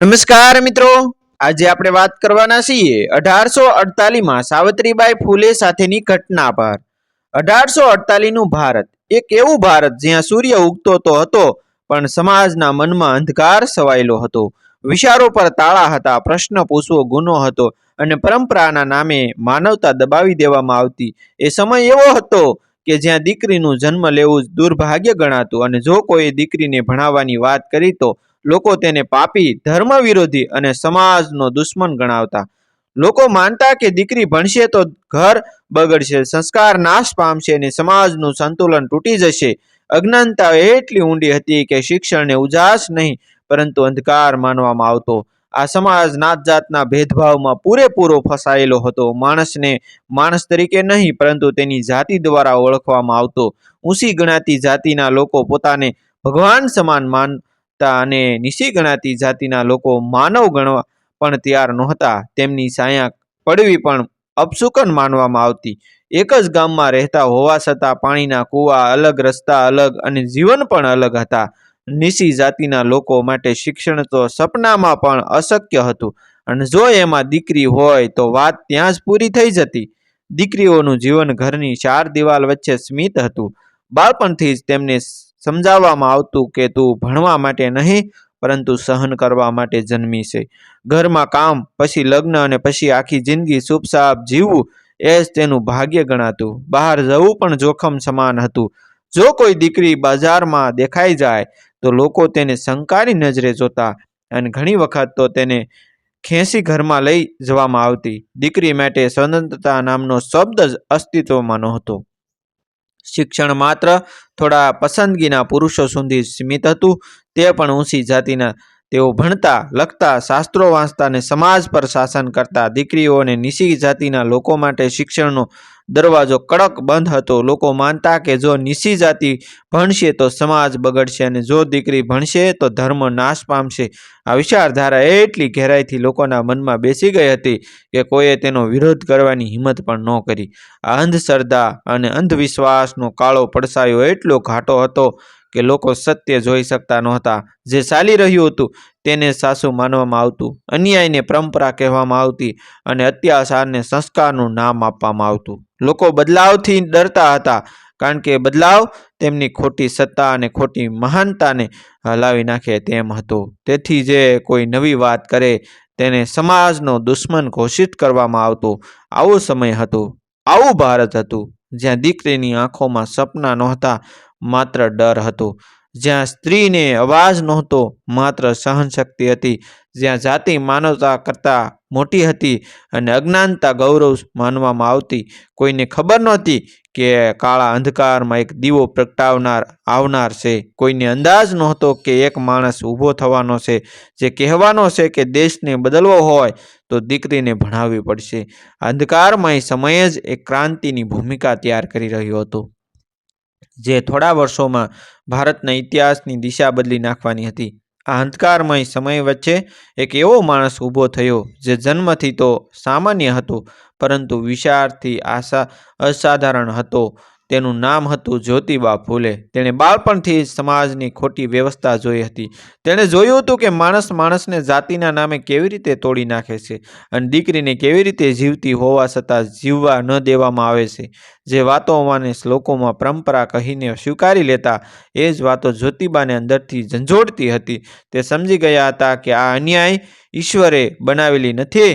નમસ્કાર મિત્રો. આજે આપણે વાત કરવાના છીએ અઢારસો અડતાલીસમાં સાવત્રીબાઈ ફૂલે સાથેની ઘટના પર. અઢારસો અડતાલીસનું ભારત. એક એવું ભારત જ્યાં સૂર્ય ઉગતો તો હતો, પણ સમાજના મનમાં અંધકાર સવાયેલો હતો. વિચારો પર તાળા હતા, પ્રશ્ન પૂછવો ગુનો હતો, અને પરંપરાના નામે માનવતા દબાવી દેવામાં આવતી. એ સમય એવો હતો કે જ્યાં દીકરીનું જન્મ લેવું દુર્ભાગ્ય ગણાતું, અને જો કોઈ દીકરીને ભણાવવાની વાત કરી તો લોકો તેને પાપી ધર્મ વિરોધી અને સમાજનો દુશ્મન ગણાવતા. લોકો માનતા કે દીકરી ભણશે તો ઘર બગડશે, સંસ્કાર નાશ પામશે અને સમાજનું સંતુલન તૂટી જશે. અજ્ઞાનતા એટલી ઊંડી હતી કે શિક્ષણને ઉજાસ નહીં, પરંતુ અંધકાર માનવામાં આવતો. આ સમાજ નાત જાતના ભેદભાવમાં પૂરેપૂરો ફસાયેલો હતો. માણસને માણસ તરીકે નહીં, પરંતુ તેની જાતિ દ્વારા ઓળખવામાં આવતો. ઊંચી ગણાતી જાતિના લોકો પોતાને ભગવાન સમાન માનતા અને નીચી ગણાતી જાતિના લોકો માનવ ગણવા પણ તૈયાર નહોતા. તેમની સાયા પડવી પણ અપશુકન માનવામાં આવતી. એક જ ગામમાં રહેતા હોવા છતાં પાણીના કૂવા અલગ, રસ્તા અલગ અને જીવન પણ અલગ હતા. નીચી જાતિના લોકો માટે શિક્ષણ તો સપનામાં પણ અશક્ય હતું. અને જો એમાં દીકરી હોય તો વાત ત્યાં જ પૂરી થઈ જતી. દીકરીઓનું જીવન ઘરની ચાર દિવાલ વચ્ચે સ્મિત હતું. બાળપણથી જ તેમને સમજાવવામાં આવતું કે તું ભણવા માટે નહીં, પરંતુ સહન કરવા માટે જન્મી છે. ઘરમાં કામ, પછી લગ્ન અને પછી આખી જિંદગી સુપસાપ જીવવું, એ જ તેનું ભાગ્ય ગણાતું. બહાર જવું પણ જોખમ સમાન હતું. જો કોઈ દીકરી બજારમાં દેખાઈ જાય, તો લોકો તેને શંકારી નજરે જોતા અને ઘણી વખત તો તેને ખેંચી ઘરમાં લઈ જવામાં આવતી. દીકરી માટે સ્વતંત્રતા નામનો શબ્દ જ અસ્તિત્વમાં નહોતો. શિક્ષણ માત્ર થોડા પસંદગીના પુરુષો સુધી સીમિત હતું, તે પણ ઊંચી જાતિના. તેઓ ભણતા, લખતા, શાસ્ત્રો વાંચતા અને સમાજ પર શાસન કરતા દીકરીઓ અને નીચી જાતિના લોકો માટે શિક્ષણનો દરવાજો કડક બંધ હતો. લોકો માનતા કે જો નીચી જાતિ ભણશે તો સમાજ બગડશે અને જો દીકરી ભણશે તો ધર્મ નાશ પામશે. આ વિચારધારા એટલી ઘેરાઈથી લોકોના મનમાં બેસી ગઈ હતી કે કોઈએ તેનો વિરોધ કરવાની હિંમત પણ ન કરી. આ અંધશ્રદ્ધા અને અંધવિશ્વાસનો કાળો પડસાયો એટલો ઘાટો હતો કે લોકો સત્ય જોઈ શકતા નહોતા. જે ચાલી રહ્યું હતું તેને સાસુ માનવામાં આવતું, અન્યાયને પરંપરા કહેવામાં આવતી અને અત્યાચારને સંસ્કારનું નામ આપવામાં આવતું. લોકો બદલાવથી ડરતા હતા, કારણ કે બદલાવ તેમની ખોટી સત્તા અને ખોટી મહાનતાને હલાવી નાખે તેમ હતો. તેથી જે કોઈ નવી વાત કરે, તેને સમાજનો દુશ્મન ઘોષિત કરવામાં આવતો આવો સમય હતો. આવું ભારત હતું, જ્યાં દીકરીની આંખોમાં સપના નહોતા, માત્ર ડર હતો. જ્યાં સ્ત્રીને અવાજ નહોતો, માત્ર સહનશક્તિ હતી. જ્યાં જાતિ માનવતા કરતાં મોટી હતી અને અજ્ઞાનતા ગૌરવ માનવામાં આવતી. કોઈને ખબર નહોતી કે કાળા અંધકારમાં એક દીવો પ્રગટાવનાર, આવનાર છે. કોઈને અંદાજ નહોતો કે એક માણસ ઊભો થવાનો છે. જે કહેવાનો છે કે દેશને બદલવો હોય તો દીકરીને ભણાવવી પડશે. અંધકારમય સમયે જ એક ક્રાંતિની ભૂમિકા તૈયાર કરી રહ્યો હતો, જે થોડા વર્ષોમાં ભારતના ઇતિહાસની દિશા બદલી નાખવાની હતી. આ અંધકારમય સમય વચ્ચે એક એવો માણસ ઊભો થયો જે જન્મથી તો સામાન્ય હતો, પરંતુ વિચારથી આશા અસાધારણ હતો. તેનું નામ હતું જ્યોતિબા ફૂલે. તેણે બાળપણથી સમાજની ખોટી વ્યવસ્થા જોઈ હતી. તેણે જોયું હતું કે માણસ માણસને જાતિના નામે કેવી રીતે તોડી નાખે છે અને દીકરીને કેવી રીતે જીવતી હોવા છતાં જીવવા ન દેવામાં આવે છે. જે વાતોમાંને શ્લોકોમાં પરંપરા કહીને સ્વીકારી લેતા, એ જ વાતો જ્યોતિબાને અંદરથી ઝંઝોડતી હતી. તે સમજી ગયા હતા કે આ અન્યાય ઈશ્વરે બનાવેલી નથી,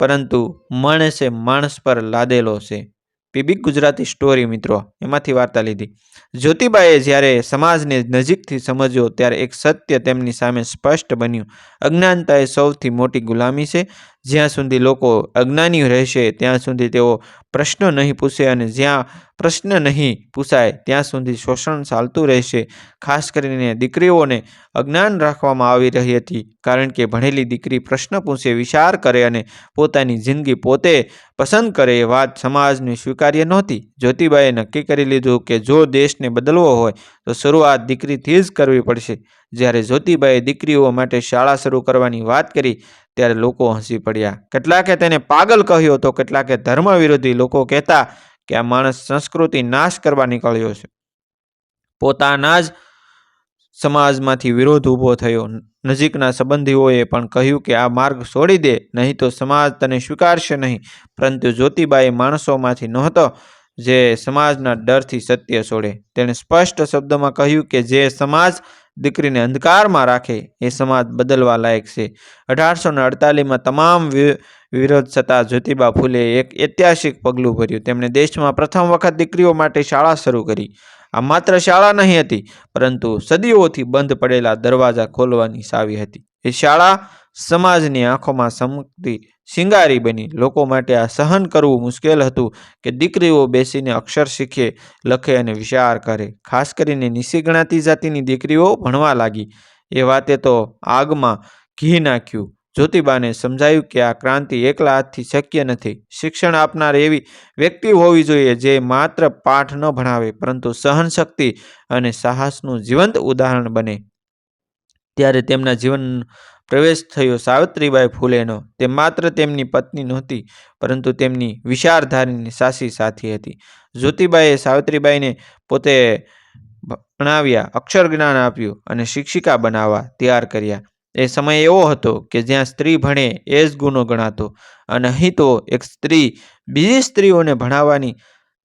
પરંતુ માણસે માણસ પર લાદેલો છે. પીબી ગુજરાતી સ્ટોરી મિત્રો, એમાંથી વાર્તા લીધી. જ્યોતિબાએ જ્યારે સમાજને નજીકથી સમજ્યો, ત્યારે એક સત્ય તેમની સામે સ્પષ્ટ બન્યું. અજ્ઞાનતા એ સૌથી મોટી ગુલામી છે. જ્યાં સુધી લોકો અજ્ઞાની રહેશે, ત્યાં સુધી તેઓ પ્રશ્ન નહીં પૂછે અને જ્યાં પ્રશ્ન નહીં પૂછાય, ત્યાં સુધી શોષણ ચાલતું રહેશે. ખાસ કરીને દીકરીઓને અજ્ઞાન રાખવામાં આવી રહી હતી, કારણ કે ભણેલી દીકરી પ્રશ્ન પૂછે, વિચાર કરે અને પોતાની જિંદગી પોતે પસંદ કરે એ વાત સમાજને સ્વીકાર્ય નહોતી. જ્યોતિબાએ નક્કી કરી લીધું કે જો દેશને બદલવો હોય તો શરૂઆત દીકરીથી જ કરવી પડશે. જ્યારે જ્યોતિબાએ દીકરીઓ માટે શાળા શરૂ કરવાની વાત કરી, ત્યારે લોકો હસી પડ્યા. કેટલાકે તેને પાગલ કહ્યો તો કેટલાકે ધર્મ વિરોધી લોકો કહેતા કે આ માણસ સંસ્કૃતિ નાશ કરવા નીકળ્યો છે. પોતાના જ સમાજમાંથી વિરોધ ઊભો થયો. નજીકના સંબંધીઓએ પણ કહ્યું કે આ માર્ગ છોડી દે, નહીં તો સમાજ તને સ્વીકારશે નહીં. પરંતુ જ્યોતિબાએ માણસોમાંથી નહોતો જે સમાજના ડરથી સત્ય છોડે. તેણે સ્પષ્ટ શબ્દોમાં કહ્યું કે જે સમાજ દીકરીને અંધકારમાં રાખે, એ સમાજ બદલવા લાયક છે. અઢારસો ને અડતાલીસમાં તમામ વિરોધ છતાં જ્યોતિબા ફૂલે એક ઐતિહાસિક પગલું ભર્યું. તેમણે દેશમાં પ્રથમ વખત દીકરીઓ માટે શાળા શરૂ કરી. આ માત્ર શાળા નહીં હતી, પરંતુ સદીઓથી બંધ પડેલા દરવાજા ખોલવાની સાવી હતી. એ શાળા સમાજની આંખોમાં સમકતી શિંગારી બની. લોકો માટે આ સહન કરવું મુશ્કેલ હતું કે દીકરીઓ બેસીને અક્ષર શીખે, લખે અને વિચાર કરે. ખાસ કરીને નીચી ગણાતી જાતિની દીકરીઓ ભણવા લાગી. એ વાતે તો આગમાં ઘી નાખ્યું. જ્યોતિબાને સમજાયું કે આ ક્રાંતિ એકલા હાથથી શક્ય નથી. શિક્ષણ આપનાર એવી વ્યક્તિ હોવી જોઈએ જે માત્ર પાઠ ન ભણાવે, પરંતુ સહનશક્તિ અને સાહસનું જીવંત ઉદાહરણ બને. ત્યારે તેમના જીવન પ્રવેશ થયો સાવિત્રીબાઈ ફૂલેનો. તે માત્ર તેમની પત્ની નહોતી, પરંતુ તેમની વિચારધારીની સાસી સાથી હતી. જ્યોતિબાઈએ સાવિત્રીબાઈને પોતે ભણાવ્યા, અક્ષર જ્ઞાન આપ્યું અને શિક્ષિકા બનાવવા તૈયાર કર્યા. એ સમય એવો હતો કે જ્યાં સ્ત્રી ભણે એ જ ગુનો ગણાતો અને અહીં તો એક સ્ત્રી બીજી સ્ત્રીઓને ભણાવવાની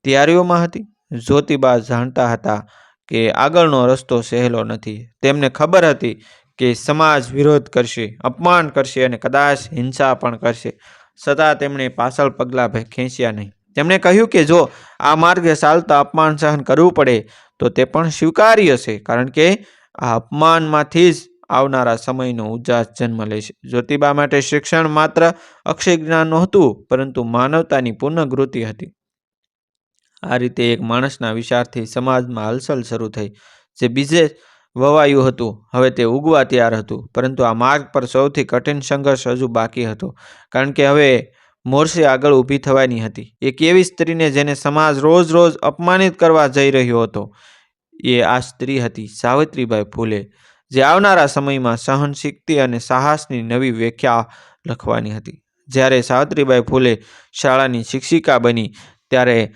તૈયારીઓમાં હતી. જ્યોતિબા જાણતા હતા કે આગળનો રસ્તો સહેલો નથી. તેમને ખબર હતી કે સમાજ વિરોધ કરશે, અપમાન કરશે અને કદાચ હિંસા પણ કરશે. છતાં તેમણે પાછળ પગલાં ખેંચ્યા નહીં. તેમણે કહ્યું કે જો આ માર્ગે ચાલતા અપમાન સહન કરવું પડે, તો તે પણ સ્વીકાર્ય છે, કારણ કે આ અપમાનમાંથી જ આવનારા સમયનો ઉજાસ જન્મ લેશે જ્યોતિબા માટે શિક્ષણ માત્ર અક્ષય જ્ઞાન નહોતું, પરંતુ માનવતાની પુનઃગૃતિ હતી. આ રીતે એક માણસના વિચારથી સમાજમાં હલચલ શરૂ થઈ, જે બીજે વવાયું હતું. હવે તે ઉગવા તૈયાર હતું, પરંતુ આ માર્ગ પર સૌથી કઠિન સંઘર્ષ હજુ બાકી હતો, કારણ કે હવે મોરસે આગળ ઊભી થવાની હતી. એક એવી સ્ત્રીને જેને સમાજ રોજ રોજ અપમાનિત કરવા જઈ રહ્યો હતો, એ આ સ્ત્રી હતી, સાવિત્રીબાઈ ફૂલે, જે આવનારા સમયમાં સહનશક્તિ અને સાહસની નવી વ્યાખ્યા લખવાની હતી. જ્યારે સાવિત્રીબાઈ ફૂલે શાળાની શિક્ષિકા બની, ત્યારે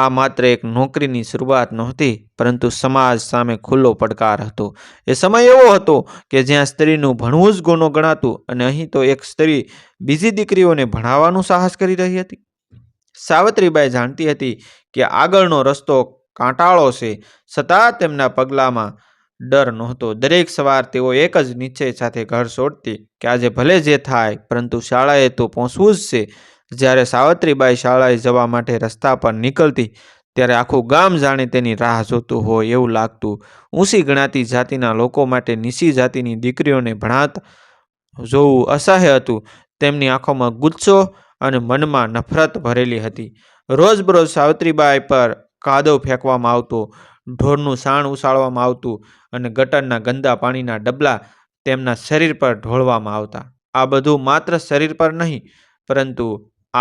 આ માત્ર એક નોકરીની શરૂઆત નહોતી, પરંતુ સમાજ સામે ખુલ્લો પડકાર હતો. એ સમય એવો હતો કે જ્યાં સ્ત્રીનું ભણવું જ ગુનો ગણાતું અને અહીં તો એક સ્ત્રી બીજી દીકરીઓને ભણાવવાનું સાહસ કરી રહી હતી. સાવત્રીબાઈ જાણતી હતી કે આગળનો રસ્તો કાંટાળો છે, છતાં તેમના પગલામાં ડર નહોતો. દરેક સવાર તેઓ એક જ નિશ્ચય સાથે ઘર છોડતી કે આજે ભલે જે થાય, પરંતુ શાળાએ તો પહોંચવું જ છે. જ્યારે સાવત્રીબાઈ શાળાએ જવા માટે રસ્તા પર નીકળતી, ત્યારે આખું ગામ જાણે તેની રાહ જોતું હોય એવું લાગતું. ઊંચી ગણાતી જાતિના લોકો માટે નીચી જાતિની દીકરીઓને ભણાત જોવું અસહ્ય હતું. તેમની આંખોમાં ગુસ્સો અને મનમાં નફરત ભરેલી હતી. રોજબરોજ સાવિત્રીબાઈ પર કાદવ ફેંકવામાં આવતો, ઢોરનું સાણ ઉછાળવામાં આવતું અને ગટરના ગંદા પાણીના ડબલા તેમના શરીર પર ઢોળવામાં આવતા. આ બધું માત્ર શરીર પર નહીં, પરંતુ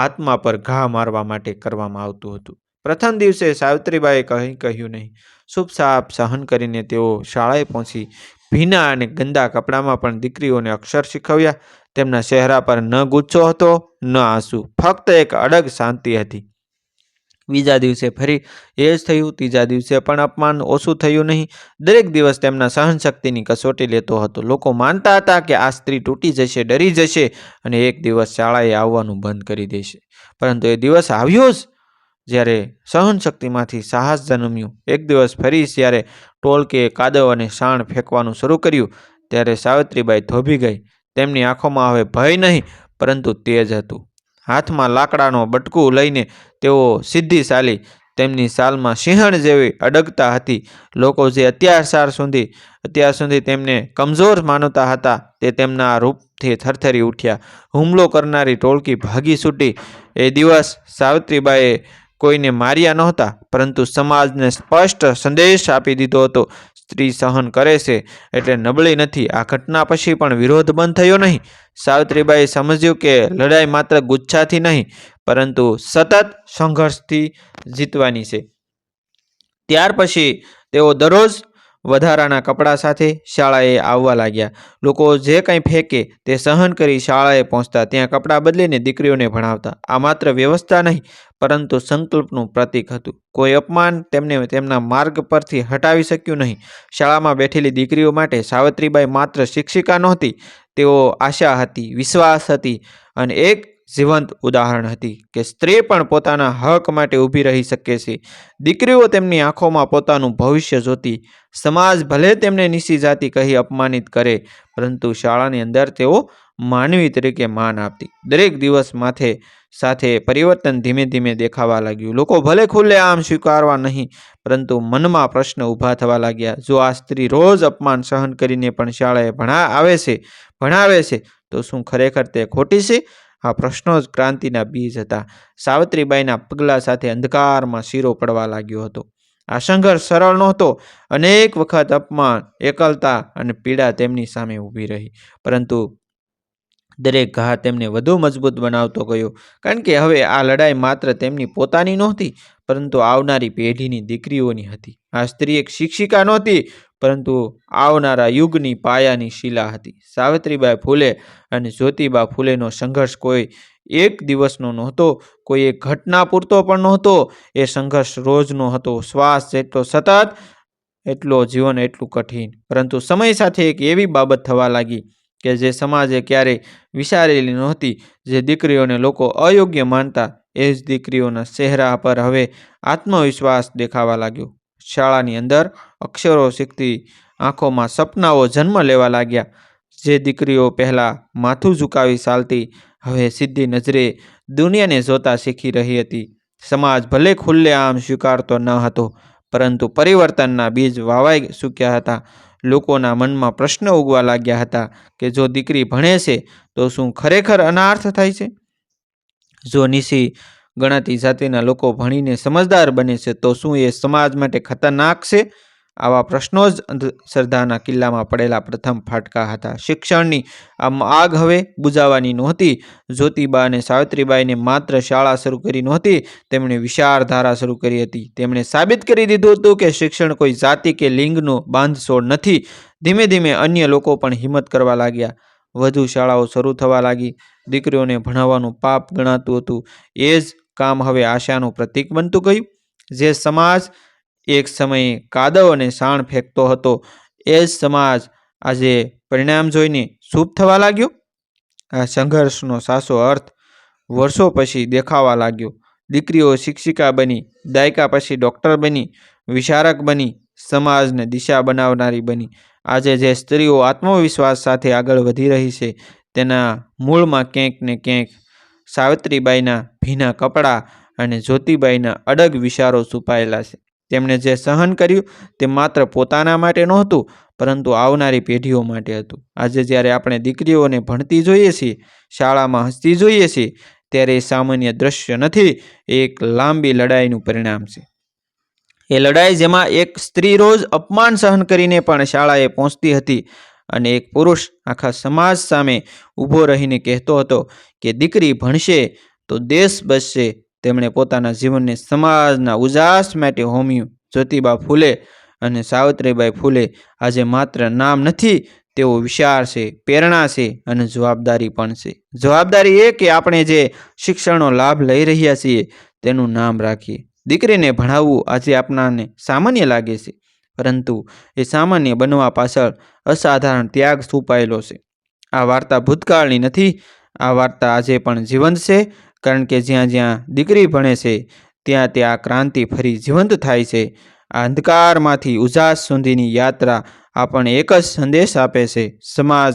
આત્મા પર ઘા મારવા માટે કરવામાં આવતું હતું. પ્રથમ દિવસે સાવિત્રીબાએ કંઈ કહ્યું નહીં. શુભસાપ સહન કરીને તેઓ શાળાએ પહોંચી ભીના અને ગંદા કપડામાં પણ દીકરીઓને અક્ષર શીખવ્યા. તેમના ચહેરા પર ન ગુસ્સો હતો, ન આંસુ. ફક્ત એક અડગ શાંતિ હતી. બીજા દિવસે ફરી એ જ થયું, ત્રીજા દિવસે પણ અપમાન ઓછું થયું નહીં. દરેક દિવસ તેમના સહનશક્તિની કસોટી લેતો હતો. લોકો માનતા હતા કે આ સ્ત્રી તૂટી જશે, ડરી જશે અને એક દિવસ શાળાએ આવવાનું બંધ કરી દેશે. પરંતુ એ દિવસ આવ્યો જ જ્યારે સહનશક્તિમાંથી સાહસ જન્મ્યું. એક દિવસ ફરી જ્યારે ટોલકે કાદવ અને શાણ ફેંકવાનું શરૂ કર્યું, ત્યારે સાવિત્રીબાઈ થોભી ગઈ. તેમની આંખોમાં હવે ભય નહીં, પરંતુ તેજ હતું. હાથમાં લાકડાનો બટકું લઈને તેઓ સીધી ચાલી તેમની સાલમાં સિંહણ જેવી અડગતા હતી. લોકો જે અત્યાર સુધી અત્યાર સુધી તેમને કમજોર માનતા હતા તે તેમના રૂપથી થરથરી ઉઠ્યા. હુમલો કરનારી ટોળકી ભાગી છૂટી. એ દિવસ સાવિત્રીબાઈએ કોઈને માર્યા નહોતા, પરંતુ સમાજને સ્પષ્ટ સંદેશ આપી દીધો હતો. સ્ત્રી સહન કરે છે એટલે નબળી નથી. આ ઘટના પછી પણ વિરોધ બંધ થયો નહીં. સાવિત્રીબાઈએ સમજ્યું કે લડાઈ માત્ર ગુચ્છાથી નહીં, પરંતુ સતત સંઘર્ષથી જીતવાની છે. ત્યાર પછી તેઓ દરરોજ વધારાના કપડાં સાથે શાળાએ આવવા લાગ્યા. લોકો જે કંઈ ફેંકે તે સહન કરી શાળાએ પહોંચતા. ત્યાં કપડાં બદલીને દીકરીઓને ભણાવતા. આ માત્ર વ્યવસ્થા નહીં, પરંતુ સંકલ્પનું પ્રતીક હતું. કોઈ અપમાન તેમને તેમના માર્ગ પરથી હટાવી શક્યું નહીં. શાળામાં બેઠેલી દીકરીઓ માટે સાવિત્રીબાઈ માત્ર શિક્ષિકા નહોતી, તેઓ આશા હતી, વિશ્વાસ હતી અને એક જીવંત ઉદાહરણ હતી કે સ્ત્રી પણ પોતાના હક માટે ઊભી રહી શકે છે. દીકરીઓ તેમની આંખોમાં પોતાનું ભવિષ્ય જોતી, સમાજ ભલે તેમને નીસી જાતિ કહી અપમાનિત કરે, પરંતુ શાળાની અંદર તેઓ માનવી તરીકે માન આપતી. દરેક દિવસ માથે સાથે પરિવર્તન ધીમે ધીમે દેખાવા લાગ્યું. લોકો ભલે ખુલ્લે આમ સ્વીકારવા નહીં, પરંતુ મનમાં પ્રશ્ન ઊભા થવા લાગ્યા. જો આ સ્ત્રી રોજ અપમાન સહન કરીને પણ શાળાએ ભણા, આવે છે, ભણાવે છે, તો શું ખરેખર તે ખોટી છે? આ પ્રશ્નો જ ક્રાંતિના બીજ હતા. સાવિત્રીબાઈના પગલા સાથે અંધકારમાં શીરો પડવા લાગ્યો હતો. આ સંઘર્ષ સરળ નહોતો. અનેક વખત અપમાન, એકલતા અને પીડા તેમની સામે ઊભી રહી. પરંતુ દરેક ઘા તેમને વધુ મજબૂત બનાવતો ગયો. કારણ કે હવે આ લડાઈ માત્ર તેમની પોતાની નહોતી, પરંતુ આવનારી પેઢીની દીકરીઓની હતી. આ સ્ત્રી એક શિક્ષિકા નહોતી, પરંતુ આવનારા યુગની પાયાની શિલા હતી. સાવિત્રીબાઈ ફૂલે અને જ્યોતિબા ફૂલેનો સંઘર્ષ કોઈ એક દિવસનો નહોતો, કોઈ એક ઘટના પૂરતો પણ નહોતો. એ સંઘર્ષ રોજનો હતો. શ્વાસ જેટલો સતત, એટલો જીવન એટલું કઠિન. પરંતુ સમય સાથે એક એવી બાબત થવા લાગી કે જે સમાજે ક્યારેય વિચારેલી નહોતી, જે દીકરીઓને લોકો અયોગ્ય માનતા, એ જ દીકરીઓના ચહેરા પર હવે આત્મવિશ્વાસ દેખાવા લાગ્યો. શાળાની અંદર અક્ષરો શીખતી આંખોમાં સપનાઓ જન્મ લેવા લાગ્યા. જે દીકરીઓ પહેલાં માથું ઝુકાવી ચાલતી, હવે સીધી નજરે દુનિયાને જોતા શીખી રહી હતી. સમાજ ભલે ખુલ્લે આમ સ્વીકારતો ન હતો, પરંતુ પરિવર્તનના બીજ વાવાઈ ચૂક્યા હતા. લોકોના મનમાં પ્રશ્ન ઉગવા લાગ્યા હતા કે જો દીકરી ભણે છે, તો શું ખરેખર અનાર્થ થાય છે? જો નીસી ગણાતી જાતિના લોકો ભણીને સમજદાર બને છે, તો શું એ સમાજ માટે ખતરનાક છે? આવા પ્રશ્નો જ અંધશ્રદ્ધાના કિલ્લામાં પડેલા પ્રથમ ફાટકા હતા. શિક્ષણની આમ આગ હવે બુજાવવાની નહોતી. જ્યોતિબા અને સાવિત્રીબાઈને માત્ર શાળા શરૂ કરી નહોતી, તેમણે વિચારધારા શરૂ કરી હતી. તેમણે સાબિત કરી દીધું હતું કે શિક્ષણ કોઈ જાતિ કે લિંગનો બાંધછોડ નથી. ધીમે ધીમે અન્ય લોકો પણ હિંમત કરવા લાગ્યા. વધુ શાળાઓ શરૂ થવા લાગી. દીકરીઓને ભણાવવાનું પાપ ગણાતું હતું. એ જ કામ હવે આશાનું પ્રતીક બનતું ગયું. જે સમાજ એક સમયે કાદવ અને સાણ ફેંકતો હતો, એ જ સમાજ આજે પરિણામ જોઈને શુભ થવા લાગ્યો. આ સંઘર્ષનો સાચો અર્થ વર્ષો પછી દેખાવા લાગ્યો. દીકરીઓ શિક્ષિકા બની, દાયકા પછી ડૉક્ટર બની, વિચારક બની, સમાજને દિશા બનાવનારી બની. આજે જે સ્ત્રીઓ આત્મવિશ્વાસ સાથે આગળ વધી રહી છે, તેના મૂળમાં ક્યાંક ને ક્યાંક સાવિત્રીબાઈના ભીના કપડાં અને જ્યોતિબાઈના અડગ વિચારો છુપાયેલા છે. તેમણે જે સહન કર્યું તે માત્ર પોતાના માટે નહોતું, પરંતુ આવનારી પેઢીઓ માટે હતું. આજે જ્યારે આપણે દીકરીઓને ભણતી જોઈએ છીએ, શાળામાં હસતી જોઈએ છીએ, ત્યારે એ સામાન્ય દ્રશ્ય નથી એક લાંબી લડાઈનું પરિણામ છે. એ લડાઈ જેમાં એક સ્ત્રી રોજ અપમાન સહન કરીને પણ શાળાએ પહોંચતી હતી અને એક પુરુષ આખા સમાજ સામે ઊભો રહીને કહેતો હતો કે, દીકરી ભણશે તો દેશ બચશે. તેમણે પોતાના જીવનને સમાજના ઉજાસ માટે હોમ્યું. જ્યોતિબા ફૂલે અને સાવિત્રીબાઈ ફૂલે, આજે માત્ર નામ નથી, તેઓ વિચાર છે, પ્રેરણા છે અને જવાબદારી પણ છે. જવાબદારી એ કે આપણે જે શિક્ષણનો લાભ લઈ રહ્યા છીએ તેનું નામ રાખીએ. દીકરીને ભણાવવું આજે આપણાને સામાન્ય લાગે છે. પરંતુ એ સામાન્ય બનવા પાછળ અસાધારણ ત્યાગ છુપાયેલો છે. આ વાર્તા ભૂતકાળની નથી, આ વાર્તા આજે પણ જીવંત છે, કારણ કે જ્યાં જ્યાં દીકરી ભણે છે, ત્યાં ત્યાં ક્રાંતિ ફરી જીવંત થાય છે. આ અંધકારમાંથી ઉજાસ સુધીની યાત્રા આપણને એક જ સંદેશ આપે છે, સમાજ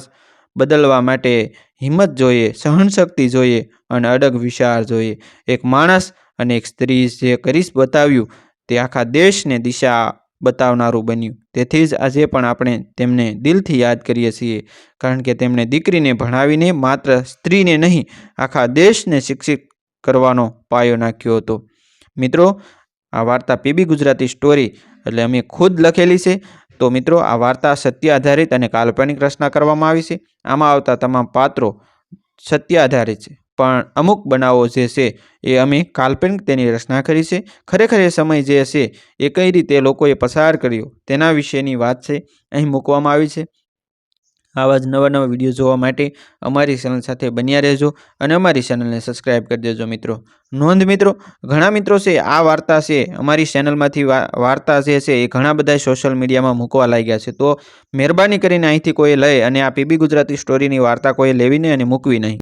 બદલવા માટે હિંમત જોઈએ, સહનશક્તિ જોઈએ અને અડગ વિચાર જોઈએ. એક માણસ અને એક સ્ત્રી જે કરીશ બતાવ્યું, તે આખા દેશને દિશા બતાવનારું બન્યું. તેથી જ આજે પણ આપણે તેમને દિલથી યાદ કરીએ છીએ, કારણ કે તેમણે દીકરીને ભણાવીને માત્ર સ્ત્રીને નહીં, આખા દેશને શિક્ષિત કરવાનો પાયો નાખ્યો હતો. મિત્રો, આ વાર્તા પીબી ગુજરાતી સ્ટોરી એટલે અમે ખુદ લખેલી છે. તો મિત્રો, આ વાર્તા સત્ય આધારિત અને કાલ્પનિક રચના કરવામાં આવી છે. આમાં આવતા તમામ પાત્રો સત્ય આધારિત છે. પણ અમુક બનાવો જે છે એ અમે કાલ્પનિક તેની રચના કરી છે. ખરેખર એ સમય જે છે એ કઈ રીતે લોકોએ પસાર કર્યો તેના વિશેની વાત છે અહીં મૂકવામાં આવી છે. આવા જ નવા નવા વીડિયો જોવા માટે અમારી ચેનલ સાથે બન્યા રહેજો અને અમારી ચેનલને સબસ્ક્રાઈબ કરી દેજો મિત્રો. નોંધ મિત્રો, ઘણા મિત્રો છે આ વાર્તા છે અમારી ચેનલમાંથી વાર્તા જે છે એ ઘણા બધા સોશિયલ મીડિયામાં મૂકવા લાગ્યા છે. તો મહેરબાની કરીને અહીંથી કોઈ લઈ અને આ પીબી ગુજરાતી સ્ટોરીની વાર્તા કોઈ લેવી નહીં અને મૂકવી નહીં.